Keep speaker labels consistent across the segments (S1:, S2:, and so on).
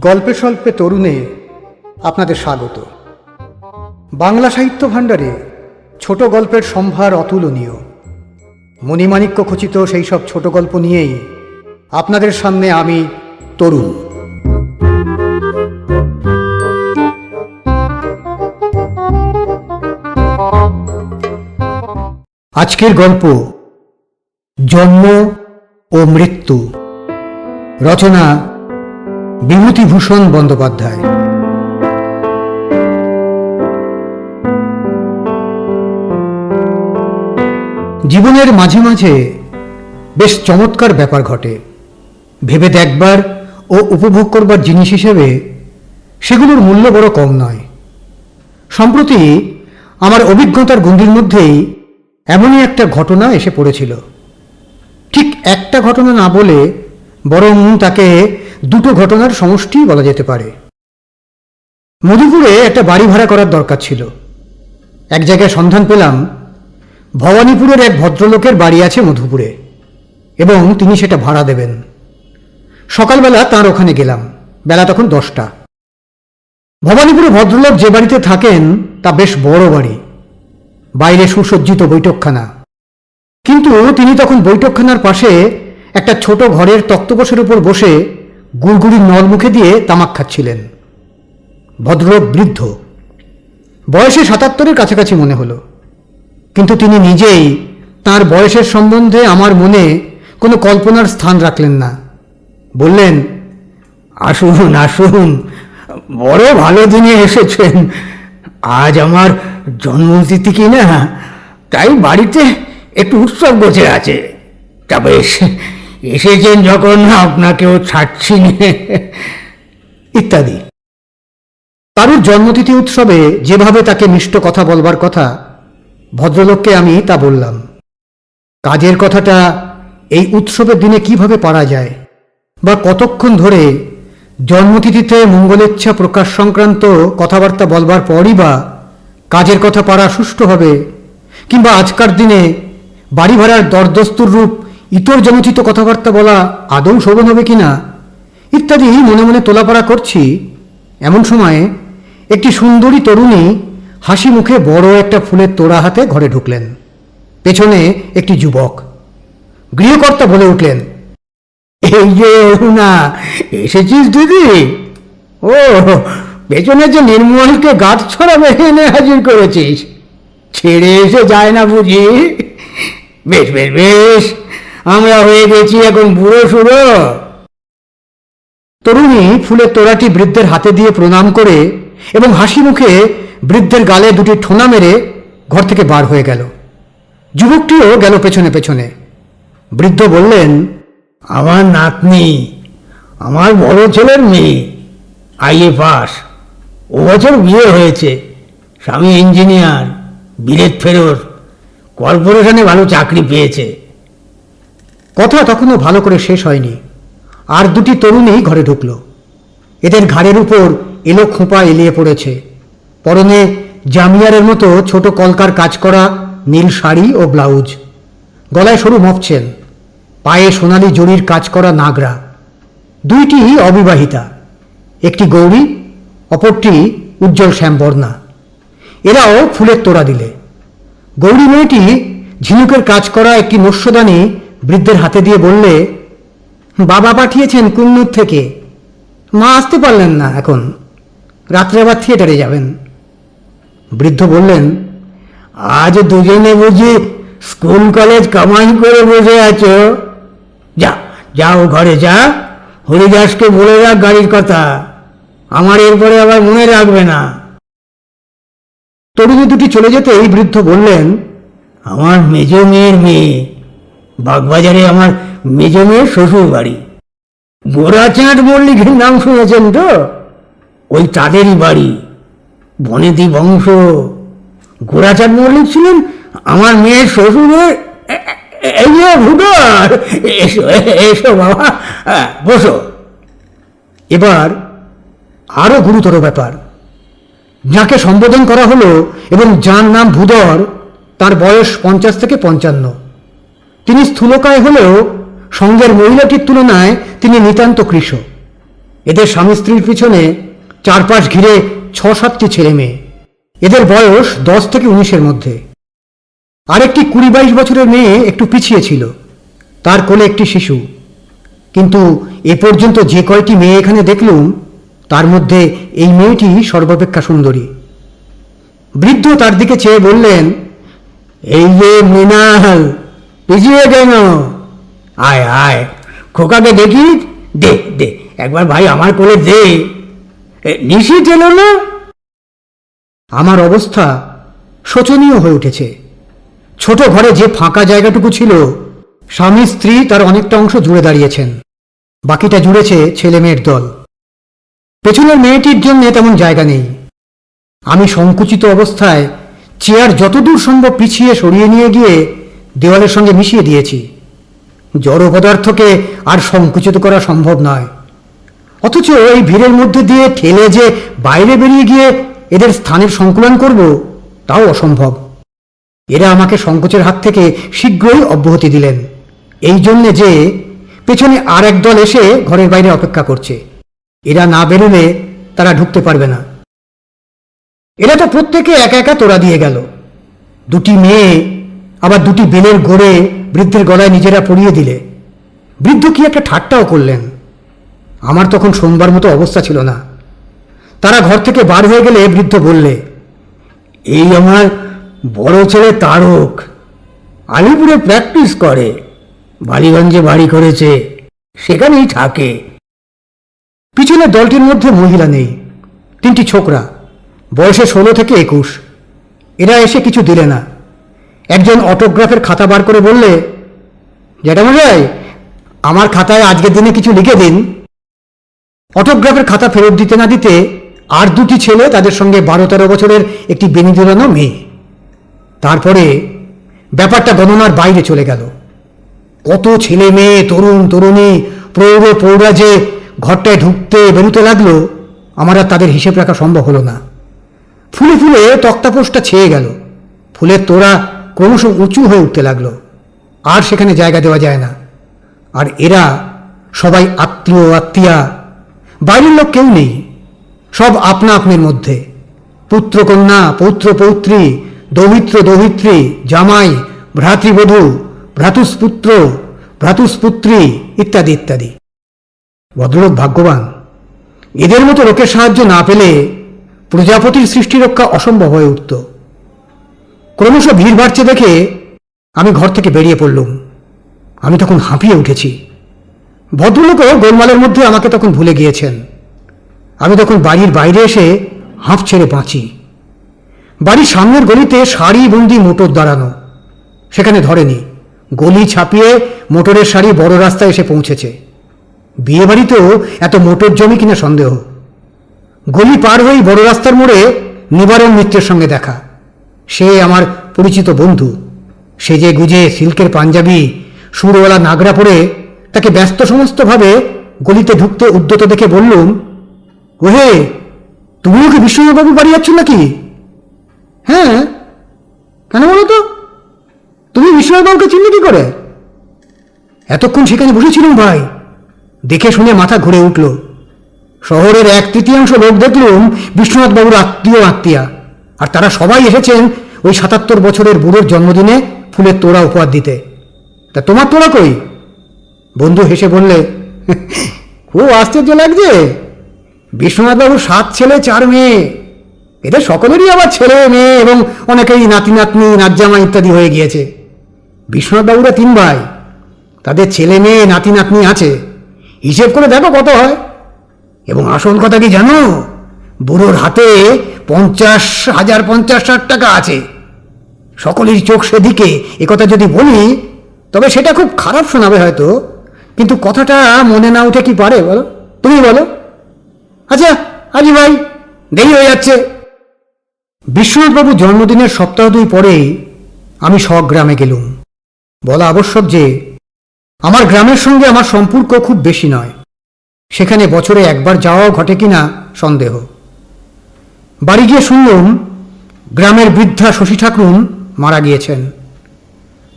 S1: গল্পে স্বল্পে তরুণে আপনাদের স্বাগত। বাংলা সাহিত্য ভাণ্ডারে ছোট গল্পের সম্ভার অতুলনীয়। মণিমাণিক্য খচিত সেই সব ছোট গল্প নিয়েই আপনাদের সামনে আমি তরুণ। আজকের গল্প, জন্ম ও মৃত্যু। রচনা, বিভূতিভূষণ বন্দ্যোপাধ্যায়। জীবনের মাঝে মাঝে বেশ চমৎকার ব্যাপার ঘটে। ভেবে দেখবার ও উপভোগ করবার জিনিস হিসেবে সেগুলোর মূল্য বড় কম নয়। সম্প্রতি আমার অভিজ্ঞতার গণ্ডির মধ্যেই এমনই একটা ঘটনা এসে পড়েছিল। ঠিক একটা ঘটনা না বলে বরং তাকে দুটো ঘটনার সমষ্টি বলা যেতে পারে। মধুপুরে একটা বাড়ি ভাড়া করার দরকার ছিল। এক জায়গায় সন্ধান পেলাম, ভবানীপুরের এক ভদ্রলোকের বাড়ি আছে মধুপুরে এবং তিনি সেটা ভাড়া দেবেন। সকালবেলা তার ওখানে গেলাম, বেলা তখন দশটা। ভবানীপুরে ভদ্রলোক যে বাড়িতে থাকেন, তা বেশ বড় বাড়ি। বাইরে সুসজ্জিত বৈঠকখানা। কিন্তু তিনি তখন বৈঠকখানার পাশে একটা ছোট ঘরের তক্তপোষের উপর বসে গুড়গুড়ি নল মুখে দিয়ে তামাক খাচ্ছিলেন। ভদ্রলোক বৃদ্ধ। বয়সে সাতাত্তরের কাছাকাছি মনে হলো। কিন্তু তিনি নিজেই তার বয়সের সম্বন্ধে আমার মনে কোনো কল্পনার স্থান রাখলেন না। বললেন, আসুন আসুন, বড় ভালো দিনে এসেছেন আজ আমার জন্মতিথি কি না? তাই বাড়িতে একটু উৎসব গোছে আছে। তা বেশ এসেছেন যখন, আপনাকেও ছাড়ছি ইত্যাদি। কারুর জন্মতিথি উৎসবে যেভাবে তাকে মিষ্ট কথা বলবার কথা, ভদ্রলোককে আমি তা বললাম। কাজের কথাটা এই উৎসবের দিনে কীভাবে পারা যায়, বা কতক্ষণ ধরে জন্মতিথিতে মঙ্গলেচ্ছা প্রকাশ সংক্রান্ত কথাবার্তা বলবার পরই বা কাজের কথা পারা সুষ্ঠু হবে, কিংবা আজকার দিনে বাড়ি ভাড়ার দরদস্তুর রূপ ইতর জনচিত কথাবার্তা বলা আদৌ শোভন হবে কিনা, ইত্যাদি মনে মনে তোলাপাড়া করছি। এমন সময়ে একটি সুন্দরী তরুণী হাসি মুখে বড় একটা ফুলের তোড়া হাতে ঘরে ঢুকলেন। পেছনে একটি যুবক। গৃহকর্তা বলে উঠলেন এই যে অরুণা, এসেছিস দিদি? ও, পেছনে যে নির্মলকে গাছ ছড়াবে এনে হাজির করেছিস। ছেড়ে এসে যায় না বুঝি? বেশ বেশ বেশ, আমরা হয়ে গেছি এখন বুড়ো সুড়ো। তরুণী ফুলের তোড়াটি বৃদ্ধের হাতে দিয়ে প্রণাম করে এবং হাসি মুখে বৃদ্ধের গালে দুটি ঠোনা মেরে ঘর থেকে বার হয়ে গেল। যুবকটিও গেল পেছনে পেছনে। বৃদ্ধ বললেন
S2: আমার নাতনি, আমার বড় ছেলের মেয়ে, আইএ পাস। ও বছর বিয়ে হয়েছে, স্বামী ইঞ্জিনিয়ার, বিলেত ফেরত কর্পোরেশনে ভালো চাকরি পেয়েছে।
S1: কথা তখনও ভালো করে শেষ হয়নি। আর দুটি তরুণী ঘরে ঢুকল। এদের ঘাড়ের উপর এলো খোঁপা এলিয়ে পড়েছে। পরনে জামিয়ারের মতো ছোট কলকার কাজ করা নীল শাড়ি ও ব্লাউজ। গলায় সরু মফছেল পায়ে সোনালি জরির কাজ করা নাগরা। দুইটি অবিবাহিতা। একটি গৌরী, অপরটি উজ্জ্বল শ্যামবর্ণা। এরাও ফুলের তোড়া দিলে। গৌরী মেয়েটি ঝিনুকের কাজ করা একটি নস্যদানি বৃদ্ধের হাতে দিয়ে বললে, বাবা পাঠিয়েছেন কুন্নুর থেকে। মা আসতে পারলেন না এখন। রাত্রে আবার থিয়েটারে যাবেন। বৃদ্ধ বললেন,
S2: আজ দুজনে বুঝি স্কুল কলেজ কামাই করে বসে আছো? যা, যাও ঘরে, যা। হরিদাসকে বলে রাখ গাড়ির কথা। আমার এরপরে আবার মনে রাখবে না।
S1: তরুণী দুটি চলে যেতেই বৃদ্ধ বললেন,
S2: আমার মেজ মেয়ের মেয়ে, বাগবাজারে আমার মেজ মেয়ের শ্বশুর বাড়ি গোরাচাঁদ মল্লিকের নাম শুনেছেন তো? ওই তাদেরই বাড়ি। বনেদি বংশ। গোরাচাঁদ মল্লিক ছিলেন আমার মেয়ের শ্বশুরের এসো এসো বাবা। হ্যাঁ, বসো।
S1: এবার আরও গুরুতর ব্যাপার। যাকে সম্বোধন করা হলো এবং যার নাম ভূধর তার বয়স পঞ্চাশ থেকে পঞ্চান্ন। তিনি স্থূলকায় হলেও সঙ্গের মহিলাটির তুলনায় তিনি নিতান্ত কৃষ এদের স্বামী স্ত্রীর পিছনে চারপাশ ঘিরে ছ সাতটি ছেলে মেয়ে এদের বয়স দশ থেকে উনিশের মধ্যে। আরেকটি কুড়ি বাইশ বছরের মেয়ে একটু পিছিয়ে ছিল। তার কোলে একটি শিশু। কিন্তু এ পর্যন্ত যে কয়টি মেয়ে এখানে দেখলুম, তার মধ্যে এই মেয়েটি সর্বাপেক্ষা সুন্দরী। বৃদ্ধ তার দিকে চেয়ে বললেন,
S3: এই যে মৃণাল, পিছিয়ে কেন? আয় আয়, খোকাকে দেখি, দে দে, একবার ভাই আমার কোলে দে। নিশি এলো না?
S1: আমার অবস্থা শোচনীয় হয়ে উঠেছে। ছোট ঘরে যে ফাঁকা জায়গাটুকু ছিল, স্বামী স্ত্রী তার অনেকটা অংশ জুড়ে দাঁড়িয়েছেন। বাকিটা জুড়েছে ছেলে মেয়ের দল। পেছনের মেয়েটির জন্য তেমন জায়গা নেই। আমি সংকুচিত অবস্থায় চেয়ার যতদূর সম্ভব পিছিয়ে সরিয়ে নিয়ে গিয়ে দেওয়ালের সঙ্গে মিশিয়ে দিয়েছি। জড় পদার্থকে আর সংকুচিত করা সম্ভব নয়। অথচ এই ভিড়ের মধ্যে দিয়ে ঠেলে যে বাইরে বেরিয়ে গিয়ে এদের স্থানের সংকুলন করব, তাও অসম্ভব। এরা আমাকে সংকোচের হাত থেকে শীঘ্রই অব্যাহতি দিলেন। এই জন্যে যে পেছনে আর এক দল এসে ঘরের বাইরে অপেক্ষা করছে। এরা না বেরোলে তারা ঢুকতে পারবে না। এরা তো প্রত্যেকে একা একা তোড়া দিয়ে গেল। দুটি মেয়ে, আবার দুটি বেলের গড়ে বৃদ্ধের গলায় নিজেরা পরিয়ে দিলে। বৃদ্ধ কি একটা ঠাট্টাও করলেন। আমার তখন সোমবার মতো অবস্থা ছিল না। তারা ঘর থেকে বার হয়ে গেলে বৃদ্ধ বললে,
S3: এই আমার বড় ছেলে তারক। আলিপুরে প্র্যাকটিস করে, বালিগঞ্জে বাড়ি করেছে, সেখানেই থাকে।
S1: পিছনে দলটির মধ্যে মহিলা নেই, তিনটি ছোকরা, বয়সে ষোলো থেকে একুশ। এরা এসে কিছু দিলে না। একজন অটোগ্রাফের খাতা বার করে বললে, জ্যাঠামশাই, আমার খাতায় আজকের দিনে কিছু লিখে দিন। অটোগ্রাফের খাতা ফেরত দিতে না দিতে আর দুটি ছেলে তাদের সঙ্গে বারো তেরো বছরের একটি বেনি দোলানো মেয়ে। তারপরে ব্যাপারটা গণনার বাইরে চলে গেল। কত ছেলে মেয়ে, তরুণ, তরুণী প্রৌঢ় প্রৌঢ়া যে ঘরটায় ঢুকতে বেরোতে লাগল, আমার আর তাদের হিসেব রাখা সম্ভব হলো না। ফুলে ফুলে তক্তাপোষটা ছেয়ে গেল। ফুলের তোড়া ক্রমশ উঁচু হয়ে উঠতে লাগল। আর সেখানে জায়গা দেওয়া যায় না। আর এরা সবাই আত্মীয়, আত্মীয়া, বাইরের লোক কেউ নেই। সব আপনা আপনের মধ্যে। পুত্রকন্যা পৌত্র পৌত্রী দৌহিত্র দৌহিত্রী জামাই, ভ্রাতৃবধূ, ভ্রাতুষ্পুত্র, ভ্রাতুষ্পুত্রী ইত্যাদি ইত্যাদি। ভদ্রলোক ভাগ্যবান। এদের মতো লোকের সাহায্য না পেলে প্রজাপতির সৃষ্টি রক্ষা অসম্ভব হয়ে উঠত। ক্রমশ ভিড় বাড়ছে দেখে আমি ঘর থেকে বেরিয়ে পড়লুম। আমি তখন হাঁপিয়ে উঠেছি। ভদ্রলোকও গোলমালের মধ্যে আমাকে তখন ভুলে গিয়েছেন। আমি তখন বাড়ির বাইরে এসে হাঁপ ছেড়ে বাঁচি। বাড়ির সামনের গলিতে সারি বন্দি, মোটর দাঁড়ানো। সেখানে ধরেনি। গলি ছাপিয়ে মোটরের সারি বড় রাস্তায় এসে পৌঁছেছে। বিয়ে বাড়িতেও এত মোটর জমি কিনা সন্দেহ। গলি পার হয়েই বড় রাস্তার মোড়ে নিবারণ মিত্রের সঙ্গে দেখা। সে আমার পরিচিত বন্ধু। সেজে গুজে সিল্কের পাঞ্জাবি, সুরওয়ালা নাগরা পরে তাকে ব্যস্ত সমস্তভাবে গলিতে ঢুকতে উদ্যত দেখে বললুম, ওহে তুমিও কি বিশ্বনাথবাবু বাড়ি যাচ্ছ নাকি? হ্যাঁ? কেন বলো তো? তুমি বিশ্বনাথবাবুকে চিনলে কি করে? এতক্ষণ সেখানে বসেছিলাম ভাই। দেখে শুনে মাথা ঘুরে উঠল। শহরের এক তৃতীয়াংশ লোক দেখলুম বিশ্বনাথবাবুর আত্মীয় আত্মীয়া। আর তারা সবাই এসেছেন ওই সাতাত্তর বছরের বুড়োর জন্মদিনে ফুলের তোড়া উপহার দিতে। তা তোমার তোড়া কই? বন্ধু হেসে বললে, খুব আশ্চর্য লাগছে। বিশ্বনাথবাবুর সাত ছেলে, চার মেয়ে। এদের সকলেরই আবার ছেলে, মেয়ে এবং অনেকেই নাতি, নাতনি নাতজামা ইত্যাদি হয়ে গিয়েছে। বিশ্বনাথবাবুরা তিন ভাই। তাদের ছেলে, মেয়ে, নাতি, নাতনি আছে। হিসেব করে দেখো কত হয়। এবং আসল কথা কি জানো? বুড়োর হাতে পঞ্চাশ হাজার পঞ্চাশ ষাট টাকা আছে। সকলের চোখ সেদিকে। একথা যদি বলি, তবে সেটা খুব খারাপ শোনাবে হয়তো। কিন্তু কথাটা মনে না উঠে কি পারে বলো? তুমি বলো। আচ্ছা আজি ভাই, দেরি হয়ে যাচ্ছে। বিশ্বনাথবাবু জন্মদিনের সপ্তাহ দুই পরে আমি স্বগ্রামে গেলুম। বলা আবশ্যক যে, আমার গ্রামের সঙ্গে আমার সম্পর্ক খুব বেশি নয়। সেখানে বছরে একবার যাওয়াও ঘটে কিনা সন্দেহ। বাড়ি গিয়ে শুনলুম, গ্রামের বৃদ্ধা শশী ঠাকুরুন মারা গিয়েছেন।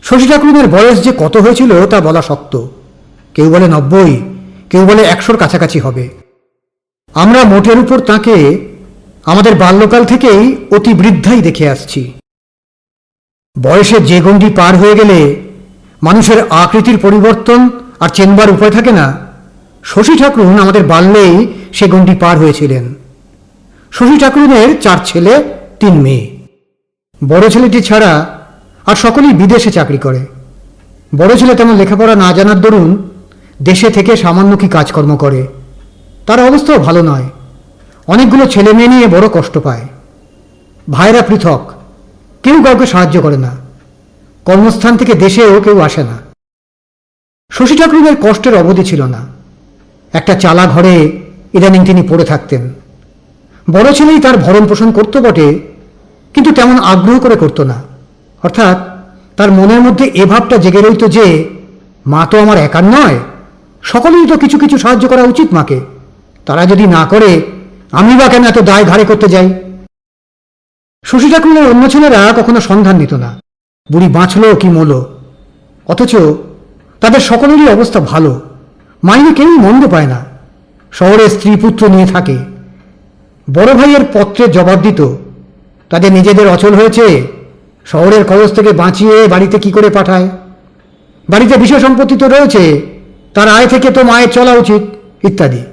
S1: শশী ঠাকুরের বয়স যে কত হয়েছিল তা বলা শক্ত কেউ বলে নব্বই, কেউ বলে একশোর কাছাকাছি হবে। আমরা মোটের উপর তাকে আমাদের বাল্যকাল থেকেই অতি বৃদ্ধাই দেখে আসছি। বয়সে যে গণ্ডি পার হয়ে গেলে মানুষের আকৃতির পরিবর্তন আর চেনবার উপায় থাকে না। শশী ঠাকুরুন আমাদের বাল্যেই সে গণ্ডি পার হয়েছিলেন। শশী ঠাকুরুনের চার ছেলে, তিন মেয়ে। বড় ছেলেটি ছাড়া আর সকলেই বিদেশে চাকরি করে। বড় ছেলে তেমন লেখাপড়া না জানার দরুন দেশে থেকে সামান্য কি কাজকর্ম করে। তার অবস্থাও ভালো নয়। অনেকগুলো ছেলে মেয়ে নিয়ে বড় কষ্ট পায়। ভাইরা পৃথক, কেউ কাউকে সাহায্য করে না। কর্মস্থান থেকে দেশেও কেউ আসে না। শশী ঠাকুরের কষ্টের অবধি ছিল না। একটা চালা ঘরে ইদানিং তিনি পড়ে থাকতেন। বড় ছেলেই তার ভরণ পোষণ করতো বটে, কিন্তু তেমন আগ্রহ করে করতো না। অর্থাৎ তার মনের মধ্যে এ ভাবটা জেগে রইত যে, মা তো আমার একার নয়, সকলেই তো কিছু কিছু সাহায্য করা উচিত মাকে। তারা যদি না করে আমি বা কেন এত দায় ঘাড়ে করতে যাই? শশী ঠাকুরের অন্য ছেলেরা কখনো সন্ধান দিত না। বুড়ি বাঁচলো কি মলো অথচ তাদের সকলেরই অবস্থা ভালো। মাইনে কেউই মন্দ পায় না। শহরে স্ত্রী পুত্র নিয়ে থাকে। বড় ভাইয়ের পত্রের জবাব দিত, তাদের নিজেদের অচল হয়েছে, শহরের খরচ থেকে বাঁচিয়ে বাড়িতে কি করে পাঠায়? বাড়িতে বিষয় সম্পত্তি তো রয়েছে, তার আয় থেকে তো মায়ের চলা উচিত, ইত্যাদি।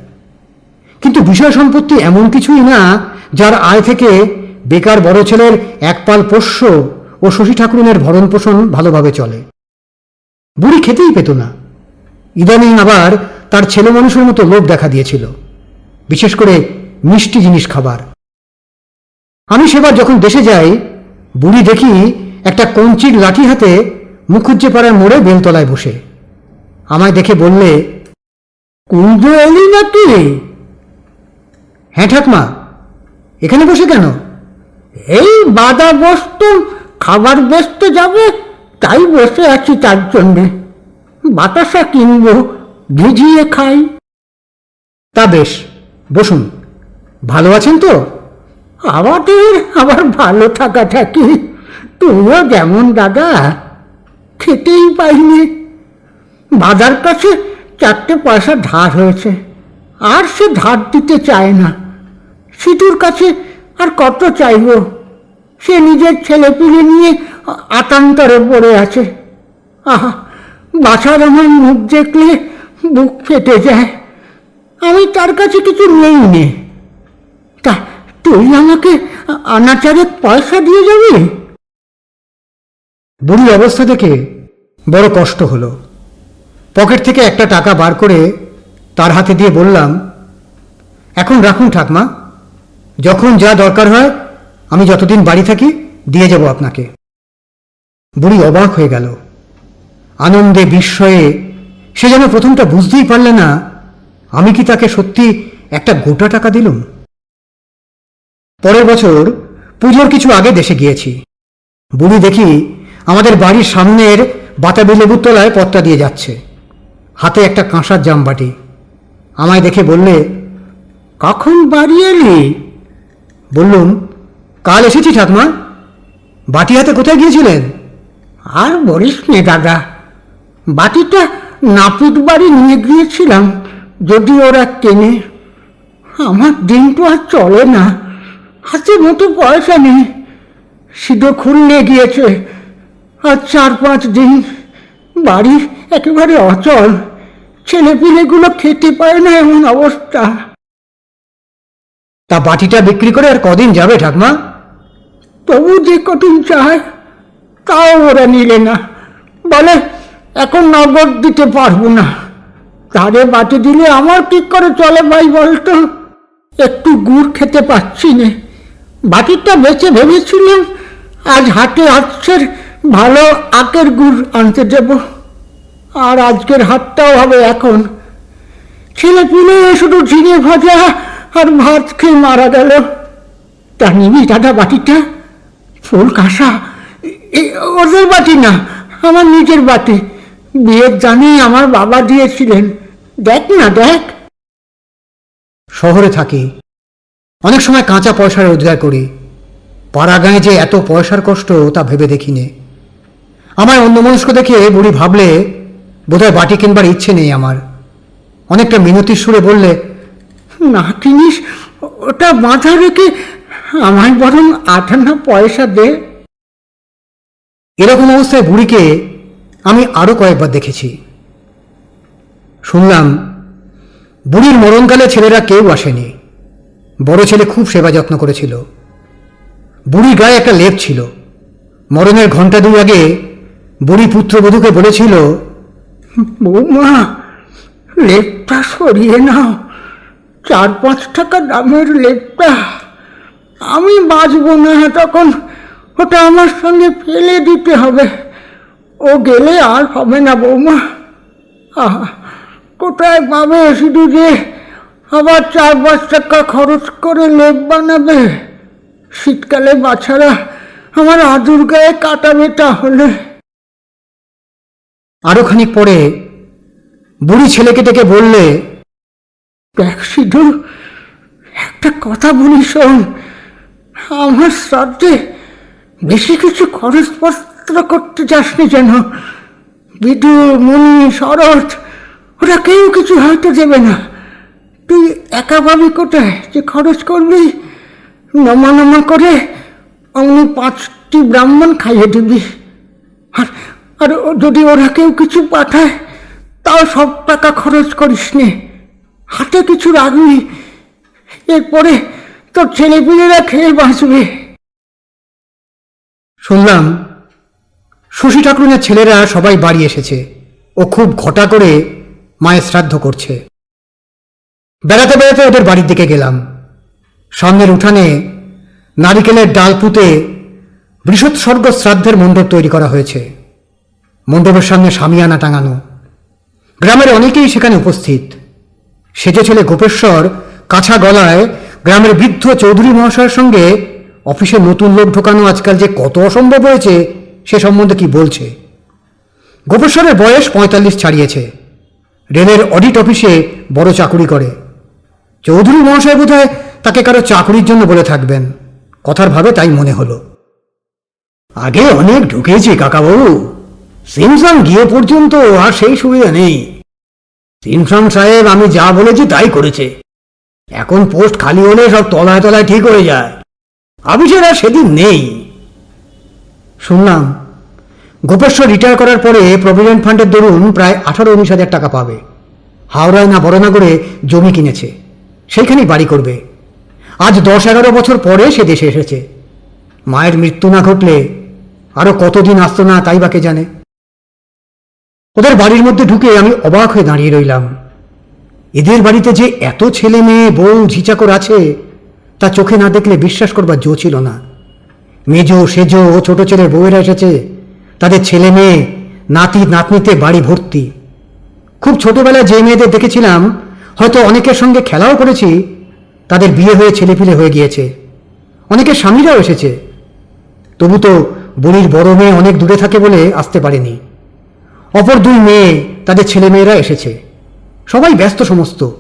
S1: কিন্তু বিষয় সম্পত্তি এমন কিছুই না যার আয় থেকে বেকার বড় ছেলের একপাল পোষ্য ও শশী ঠাকুরনের ভরণ পোষণ ভালোভাবে চলে। বুড়ি খেতেই পেত না। ইদানিং আবার তার ছেলে মানুষের মতো লোভ দেখা দিয়েছিল, বিশেষ করে মিষ্টি জিনিস খাবার। আমি সেবার যখন দেশে যাই, বুড়ি দেখি একটা কঞ্চির লাঠি হাতে মুখুজ্জে পাড়ার মোড়ে বেলতলায় বসে। আমায় দেখে বললে
S3: কুঞ্জ এলি না তুই?
S1: হ্যাঁ ঠাকমা। এখানে বসে কেন?
S3: এই বাধা বস্তু খাবার ব্যস্ত যাবে, তাই বসে আছি তার জন্যে। বাতাসা কিনবো, ভিজিয়ে খাই।
S1: তা বেশ, বসুন। ভালো আছেন তো?
S3: আমাদের আবার ভালো থাকা থাকি তুমিও যেমন দাদা, খেতেই পাইনি। বাজার কাছে চারটে পয়সা ধার হয়েছে, আর সে ধার দিতে চায় না। সিটুর কাছে আর কত চাইব? সে নিজের ছেলে পিলে নিয়ে আতান্তরে পড়ে আছে। আহা, বাছার আমার মুখ দেখলে বুক ফেটে যায়। আমি তার কাছে কিছু নেই নে। তা তুই আমাকে আনাচারে পয়সা দিয়ে যাবি?
S1: বুড়ির অবস্থা দেখে বড় কষ্ট হলো। পকেট থেকে একটা টাকা বার করে তার হাতে দিয়ে বললাম, এখন রাখুন ঠাকমা। যখন যা দরকার হয়, আমি যতদিন বাড়ি থাকি, দিয়ে যাব আপনাকে। বুড়ি অবাক হয়ে গেল। আনন্দে, বিস্ময়ে, সে যেন প্রথমটা বুঝতেই পারলে না, আমি কি তাকে সত্যি একটা গোটা টাকা দিলুম? পরের বছর পুজোর কিছু আগে দেশে গিয়েছি। বুড়ি দেখি আমাদের বাড়ির সামনের বাতাবি লেবুর তলায় পত্তা দিয়ে যাচ্ছে। হাতে একটা কাঁসার জামবাটি। আমায় দেখে বললে,
S3: কখন বাড়ি এলি?
S1: বললুম, কাল এসেছি ঠাকমা। বাটি হাতে কোথায় গিয়েছিলেন?
S3: আর বলিস নে দাদা, বাটিটা নাপিত বাড়ি নিয়ে গিয়েছিলাম, যদি ওরা কেনে। আমার দিন তো আর চলে না, হাতে মতো পয়সা নেই। সিধো খুললে গিয়েছে, আর চার পাঁচ দিন বাড়ি একেবারে অচল। ছেলেপিলেগুলো খেতে পায় না এমন অবস্থা।
S1: তা বাটিটা বিক্রি করে আর কদিন যাবে ঠাকমা?
S3: তবু যে কঠিন চায় তাও ওরা নিলে না। বলে, এখন নগদ দিতে পারব না। তারে বাটি দিলে আমার কি করে চলে ভাই বলতো? একটু গুড় খেতে পাচ্ছি না। বাটিটা বেচে ভেবেছিলাম, আজ হাটে আসছে, ভালো আখের গুড় আনতে দেব আর আজকের হাটটাও হবে এখন। ছেলে পুলে শুধু ঝিঙে ভাজা আর ভাত খেয়ে মারা গেল। তা নিবি দাদা বাটিটা? ফুল কাঁসা? ওদের বাটি না, আমার নিজের বাটি। বিয়ের জানি আমার বাবা দিয়েছিলেন। দেখ না, দেখ।
S1: শহরে থাকি। অনেক সময় কাঁচা পয়সা রোজগার করি। পাড়া গাঁয়ে যে এত পয়সার কষ্ট, তা ভেবে দেখিনি। আমায় অন্য মনস্ক দেখে বুড়ি ভাবলে, বোধহয় বাটি কিনবার ইচ্ছে নেই আমার। অনেকটা মিনতির সুরে বললে
S3: না কিনিস ওটা মাথা রেখে আমায় বরং আঠানা পয়সা দে।
S1: এরকম অবস্থায় বুড়িকে আমি আরও কয়েকবার দেখেছি। শুনলাম বুড়ির মরণকালে ছেলেরা কেউ আসেনি। বড় ছেলে খুব সেবা যত্ন করেছিল। বুড়ির গায়ে একটা লেপ ছিল। মরণের ঘণ্টা দুই আগে বুড়ি পুত্রবধূকে বলেছিল
S3: বৌমা লেপটা সরিয়ে নাও। চার পাঁচ টাকা দামের লেপটা। আমি বাঁচব না তখন ওটা আমার সঙ্গে ফেলে দিতে হবে। ও গেলে আর হবে না, বৌমা। আহা, কোথায় পাবে শুধু যে আবার চার পাঁচ টাকা খরচ করে লেপ বানাবে? শীতকালে বাছারা আমার আদুর গায়ে কাটাবে তাহলে।
S1: আরও খানিক পরে বুড়ি ছেলেকে ডেকে বললে
S3: সিধু একটা কথা বলি শোন। আমার শ্রাদ্ধে বেশি কিছু খরচপত্র করতে যাসনি যেন। বিদু মণি শরৎ, ওরা কেউ কিছু হয়তো দেবে না। তুই একা ভাবি কোথায়? যে খরচ করবি নমা নমা করে অমনি পাঁচটি ব্রাহ্মণ খাইয়ে দিবি। আর আর যদি ওরা কেউ কিছু পাঠায়, তাও সব টাকা খরচ করিস নে হাতে কিছু রাখবি। এরপরে তোর ছেলেপিলেরা খেয়ে বাঁচবে।
S1: শুনলাম, শশী ঠাকুরের ছেলেরা সবাই বাড়ি এসেছে ও খুব ঘটা করে মায়ের শ্রাদ্ধ করছে। বেড়াতে বেড়াতে ওদের বাড়ির দিকে গেলাম। সামনের উঠানে নারিকেলের ডাল পুঁতে বৃষৎসর্গ শ্রাদ্ধের মণ্ডপ তৈরি করা হয়েছে। মণ্ডপের সামনে সামিয়ানা টাঙানো। গ্রামের অনেকেই সেখানে উপস্থিত। সেজে ছেলে গোপেশ্বর কাঁচা গলায় গ্রামের বৃদ্ধ চৌধুরী মহাশয়ের সঙ্গে অফিসে নতুন লোক ঢোকানো আজকাল যে কত অসম্ভব হয়েছে, সে সম্বন্ধে কি বলছে? গোপেশ্বরের বয়স পঁয়তাল্লিশ ছাড়িয়েছে। রেলের অডিট অফিসে বড় চাকুরি করে। চৌধুরী মহাশয় বোধহয় তাকে কারও চাকুরির জন্য বলে থাকবেন। কথার ভাবে তাই মনে হলো। আগে অনেক ঢুকেছি কাকাবাবু সিমসাং গিয়ে পর্যন্ত আর সেই সুবিধা নেই। সিমসাম সাহেব, আমি যা বলেছি তাই করেছে। এখন পোস্ট খালি হলে সব তলায় তলায় ঠিক হয়ে যায়। অফিসের আর সেদিন নেই। শুনলাম, গোপেশ্বর রিটায়ার করার পরে প্রভিডেন্ট ফান্ডের দরুন প্রায় আঠারো উনিশ হাজার টাকা পাবে। হাওড়ায় না বড়নগরে জমি কিনেছে। সেইখানেই বাড়ি করবে। আজ দশ এগারো বছর পরে সে দেশে এসেছে। মায়ের মৃত্যু না ঘটলে আরও কতদিন আসতো না তাই বাকে জানে? ওদের বাড়ির মধ্যে ঢুকে আমি অবাক হয়ে দাঁড়িয়ে রইলাম। এদের বাড়িতে যে এত ছেলে মেয়ে, বউ, ঝিচাকর আছে, তা চোখে না দেখলে বিশ্বাস করবার জো ছিল না। মেজো, সেজো ও ছোট ছেলের বউয়েরা এসেছে। তাদের ছেলে মেয়ে, নাতি, নাতনিতে বাড়ি ভর্তি। খুব ছোটবেলায় যে মেয়েদের দেখেছিলাম, হয়তো অনেকের সঙ্গে খেলাও করেছি, তাদের বিয়ে হয়ে ছেলেপিলে হয়ে গিয়েছে। অনেকের স্বামীরাও এসেছে। তবু তো বুড়ির বড় মেয়ে অনেক দূরে থাকে বলে আসতে পারেনি। অপর দুই মেয়ে, তাদের ছেলেমেয়েরা এসেছে। সবাই ব্যস্ত সমস্ত।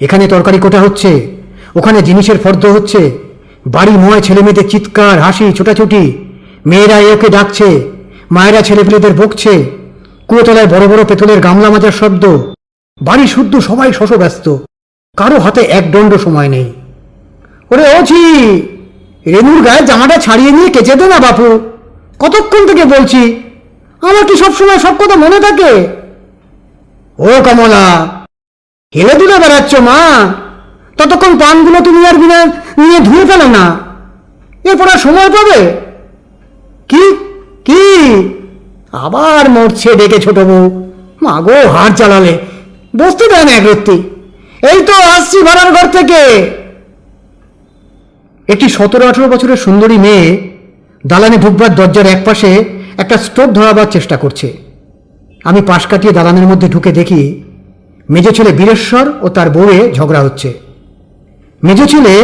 S1: এখানে তরকারি কোটা হচ্ছে, ওখানে জিনিসের ফর্দ হচ্ছে, বাড়ি ময় ছেলেমেয়েদের চিৎকার, হাসি, ছোটাছুটি। মেয়েরা একে ডাকছে, মায়েরা ছেলেপেলেদের বকছে, কুয়োতলায় বড় বড় পেতলের গামলা মাজার শব্দ। বাড়ি শুদ্ধ, সবাই শশ ব্যস্ত। কারও হাতে এক দণ্ড সময় নেই। ওরে ওছি রেনুর গায়ে জামাটা ছাড়িয়ে নিয়ে কেচে দে না বাপু। কতক্ষণ থেকে বলছি আমার কি সবসময় সব কথা মনে থাকে? ও কমলা, হেলে দুলে বেড়াচ্ছ মা। ততক্ষণ পানগুলো তুমি আর বিনা নিয়ে ধুয়ে ফেলো না। এরপর আর সময় পাবে? কি? কি? আবার মরছে ডেকে ছোট বউ। মা গো, হাড় চালালে। বসতে দেয় না একরত্তি। এই তো আসছি ভাড়ার ঘর থেকে। একটি সতেরো আঠেরো বছরের সুন্দরী মেয়ে, দালানে ঢুকবার দরজার একপাশে একটা স্টোভ ধরাবার চেষ্টা করছে। আমি পাশ কাটিয়ে দালানের মধ্যে ঢুকে দেখি, মেজো ছেলে বীরেশ্বর ও তার বউয়ে ঝগড়া হচ্ছে। মেজো ছেলে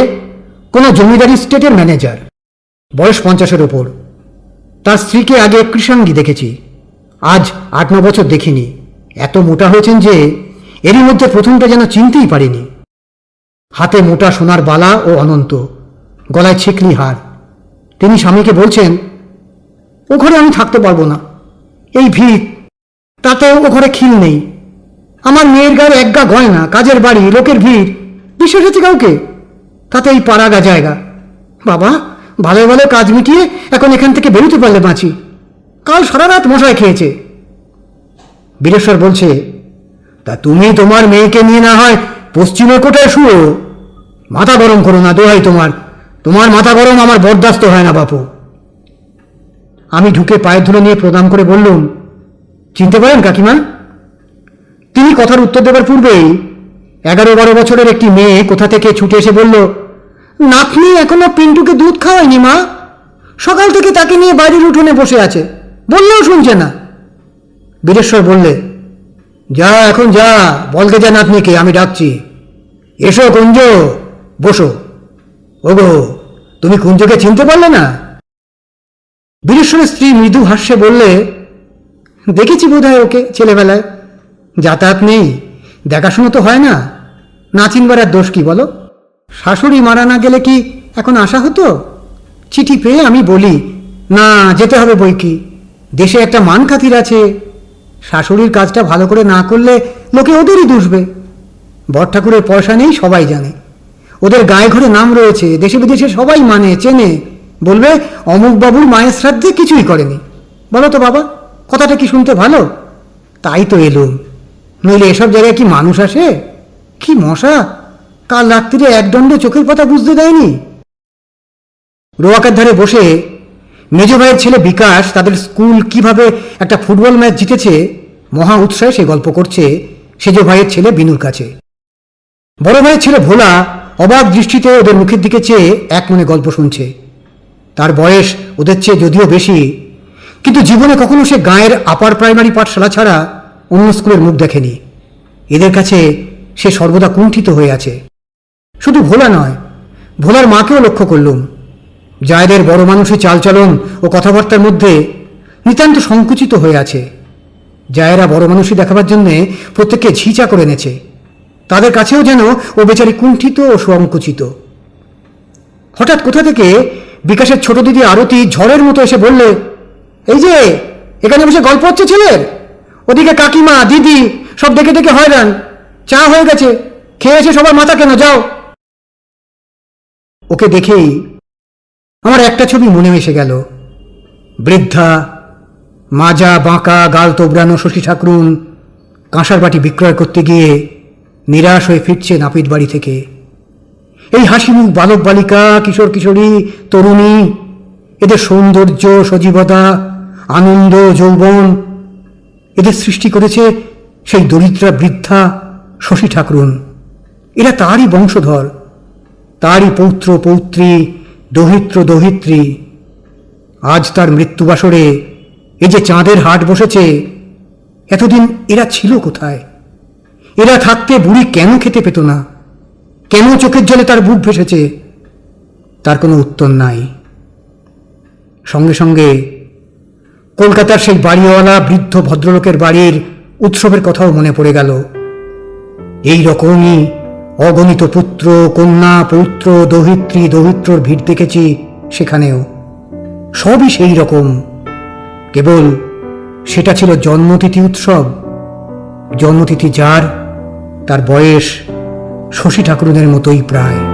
S1: কোনো জমিদারি স্টেটের ম্যানেজার, বয়স পঞ্চাশের ওপর। তার স্ত্রীকে আগে কৃষাঙ্গী দেখেছি, আজ আট ন বছর দেখিনি। এত মোটা হয়েছেন যে এরই মধ্যে প্রথমটা যেন চিনতেই পারিনি। হাতে মোটা সোনার বালা ও অনন্ত, গলায় ছিকলি হার। তিনি স্বামীকে বলছেন ও ঘরে আমি থাকতে পারব না। এই ভিড়, তাতেও ও ঘরে খিল নেই। আমার মেয়ের গায়ে এক গা গয়না কাজের বাড়ি, লোকের ভিড়। বিশ্বাস আছে কাউকে? তাতে এই পাড়াগা জায়গা। বাবা, ভালো ভালো কাজ মিটিয়ে এখন এখান থেকে বেরোতে পারলে বাঁচি। কাল সারা রাত মশাই খেয়েছে। বীরেশ্বর বলছে, তা তুমি তোমার মেয়েকে নিয়ে না হয় পশ্চিমের কোটায় শুও মাথা গরম করো না দোহাই তোমার। তোমার মাথা গরম আমার বরদাস্ত হয় না বাপু। আমি ঢুকে পায়ের ধুলো নিয়ে প্রণাম করে বললুম, চিনতে পারেন কাকিমা? তিনি কথার উত্তর দেবার পূর্বেই এগারো বারো বছরের একটি মেয়ে কোথা থেকে ছুটে এসে বলল, নাতনি এখনও পিন্টুকে দুধ খাওয়ায়নি মা। সকাল থেকে তাকে নিয়ে বাড়ির উঠোনে বসে আছে। বললেও শুনছে না। বীরেশ্বর বললে, যা, এখন যা বলতে যা নাতনিকে, আমি ডাকছি। এসো কুঞ্জ, বসো। ওগো, তুমি কুঞ্জকে চিনতে পারলে না? বীরেশ্বরের স্ত্রী মৃদু হাস্যে বললে, দেখেছি বোধ হয় ওকে ছেলেবেলায়। যাতায়াত নেই, দেখাশুনো তো হয় না। না চিনবার আর দোষ কি বলো? শাশুড়ি মারা না গেলে কি এখন আসা হতো? চিঠি পেয়ে আমি বলি, না, যেতে হবে বই কি। দেশে একটা মান খাতির আছে। শাশুড়ির কাজটা ভালো করে না করলে লোকে ওদেরই দুষবে। বর ঠাকুরের পয়সা নেই, সবাই জানে। ওদের গায়ে ঘরে নাম রয়েছে, দেশে বিদেশে সবাই মানে চেনে। বলবে, অমুক বাবুর মায়ের শ্রাদ্ধে কিছুই করেনি। বলো তো বাবা, কথাটা কি শুনতে ভালো? তাই তো এলুম। নইলে এসব জায়গায় কি মানুষ আসে? কি মশা? কাল রাত্রিরে একদণ্ড চোখের পাতা বুঝতে দেয়নি? রোয়াকার ধারে বসে মেজ ভাইয়ের ছেলে বিকাশ তাদের স্কুল কীভাবে একটা ফুটবল ম্যাচ জিতেছে, মহা উৎসাহে সে গল্প করছে সেজ ভাইয়ের ছেলে বিনুর কাছে। বড় ভাইয়ের ছেলে ভোলা অবাক দৃষ্টিতে ওদের মুখের দিকে চেয়ে এক মনে গল্প শুনছে। তার বয়স ওদের চেয়ে যদিও বেশি। কিন্তু জীবনে কখনো সে গাঁয়ের আপার প্রাইমারি পাঠশালা ছাড়া অন্য স্কুলের মুখ দেখেনি। এদের কাছে সে সর্বদা কুণ্ঠিত হয়ে আছে। শুধু ভোলা নয়, ভোলার মাকেও লক্ষ্য করলুম। জায়দের বড় মানুষই চালচলন ও কথাবার্তার মধ্যে নিতান্ত সংকুচিত হয়ে আছে। জায়েরা বড় মানুষই দেখাবার জন্যে প্রত্যেককে ঝিচা করে এনেছে। তাদের কাছেও যেন ও বেচারি কুণ্ঠিত ও সংকুচিত। হঠাৎ কোথা থেকে বিকাশের ছোট দিদি আরতি ঝড়ের মতো এসে বললে, এই যে, এখানে বসে গল্প হচ্ছে ছেলের? ওদিকে কাকিমা, দিদি, সব দেখে ডেকে হয়রান। চা হয়ে গেছে। খেয়ে এসে সবার মাথা কেন? যাও। ওকে দেখেই আমার একটা ছবি মনে এসে গেল। বৃদ্ধা, মাজা, বাঁকা, গাল তোবড়ানো শশী ঠাকরুন কাঁসার বাটি বিক্রয় করতে গিয়ে নিরাশ হয়ে ফিরছে নাপিত বাড়ি থেকে। এই হাসিমুখ বালক বালিকা, কিশোর কিশোরী, তরুণী, এদের সৌন্দর্য, সজীবতা, আনন্দ, যৌবন, এদের সৃষ্টি করেছে সেই দরিদ্রা বৃদ্ধা শশী ঠাকরুন। এরা তারই বংশধর, তারই পৌত্র, পৌত্রী, দহিত্র, দহিত্রী। আজ তার মৃত্যুবাসরে এ যে চাঁদের হাট বসেছে, এতদিন এরা ছিল কোথায়? এরা থাকতে বুড়ি কেন খেতে পেত না? কেন চোখের জলে তার বুক ভেসেছে? তার কোনো উত্তর নাই। সঙ্গে সঙ্গে কলকাতার সেই বাড়িওয়ালা বৃদ্ধ ভদ্রলোকের বাড়ির উৎসবের কথাও মনে পড়ে গেল। এই রকমই অগণিত পুত্র, কন্যা, পৌত্র, দহিত্রী, দহিত্রর ভিড় দেখেছি সেখানেও। সবই সেই রকম। কেবল সেটা ছিল জন্মতিথি উৎসব। জন্মতিথি যার, তার বয়স শশী ঠাকুরদের মতোই প্রায়।